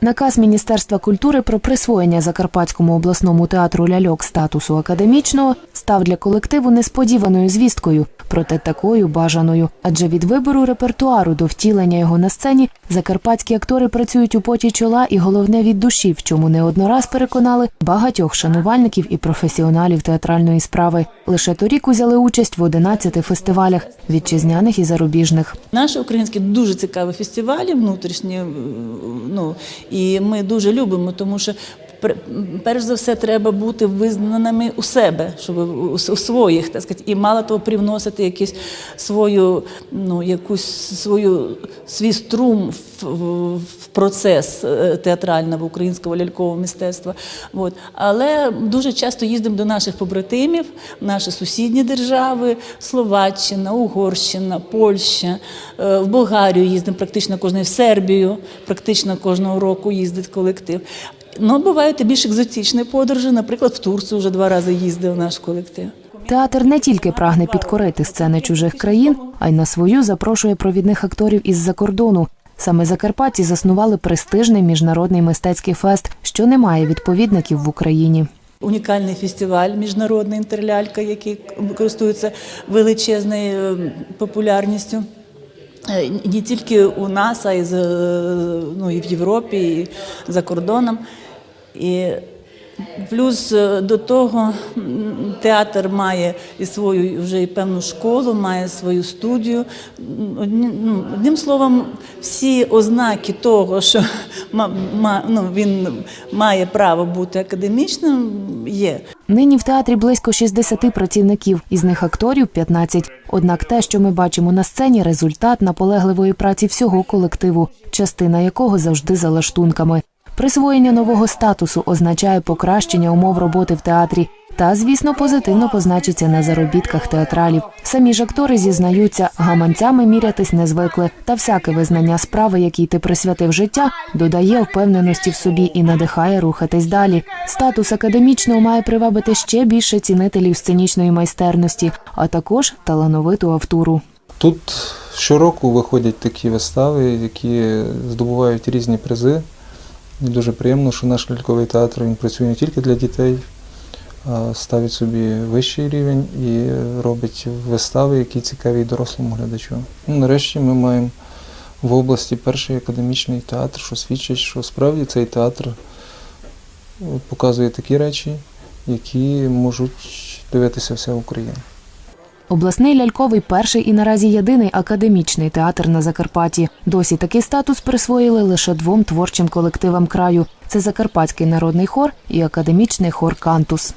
Наказ Міністерства культури про присвоєння Закарпатському обласному театру ляльок статусу академічного став для колективу несподіваною звісткою, проте такою бажаною. Адже від вибору репертуару до втілення його на сцені закарпатські актори працюють у поті чола і головне від душі, в чому не однораз переконали багатьох шанувальників і професіоналів театральної справи. Лише торік узяли участь в 11 фестивалях вітчизняних і зарубіжних. Наші українські дуже цікаві фестивалі внутрішні. е, Ну і ми дуже любимо, тому що перш за все треба бути визнаними у себе, щоб у, своїх, так сказати, і мало того привносити якусь свою, ну якусь свою свій струм в, в, процес е, театрального українського лялькового мистецтва. От. Але дуже часто їздимо до наших побратимів, наші сусідні держави, Словаччина, Угорщина, Польща, е, в Болгарію їздимо практично кожного, в Сербію практично кожного року їздить колектив. Ну, бувають і більш екзотичні подорожі, наприклад, в Турцію вже два рази їздив наш колектив. Театр не тільки прагне підкорити сцени чужих країн, а й на свою запрошує провідних акторів із-за кордону. Саме Закарпатці заснували престижний міжнародний мистецький фест, що не має відповідників в Україні. Унікальний фестиваль міжнародний інтерлялька, який користується величезною е, популярністю. Е, Не тільки у нас, а й з, е, ну, і в Європі, і за кордоном. І плюс е, до того театр має і свою вже і певну школу, має свою студію. Ну, Одним словом, всі ознаки того, що ну, він має право бути академічним, є. Нині в театрі близько 60 працівників, із них акторів 15. Однак те, що ми бачимо на сцені, результат наполегливої праці всього колективу, частина якого завжди за лаштунками. Присвоєння нового статусу означає покращення умов роботи в театрі. Та, звісно, позитивно позначиться на заробітках театралів. Самі ж актори зізнаються, гаманцями мірятись не звикли, та всяке визнання справи, якій ти присвятив життя, додає впевненості в собі і надихає рухатись далі. Статус академічного має привабити ще більше цінителів сценічної майстерності, а також талановиту автуру. Тут щороку виходять такі вистави, які здобувають різні призи. І дуже приємно, що наш ляльковий театр він працює не тільки для дітей, а ставить собі вищий рівень і робить вистави, які цікаві дорослому глядачу. Ну, нарешті ми маємо в області перший академічний театр, що свідчить, що справді цей театр е, показує такі речі, які можуть дивитися вся Україна. Обласний ляльковий перший і наразі єдиний академічний театр на Закарпатті. Досі такий статус присвоїли лише двом творчим колективам краю: це Закарпатський народний хор і академічний хор Кантус.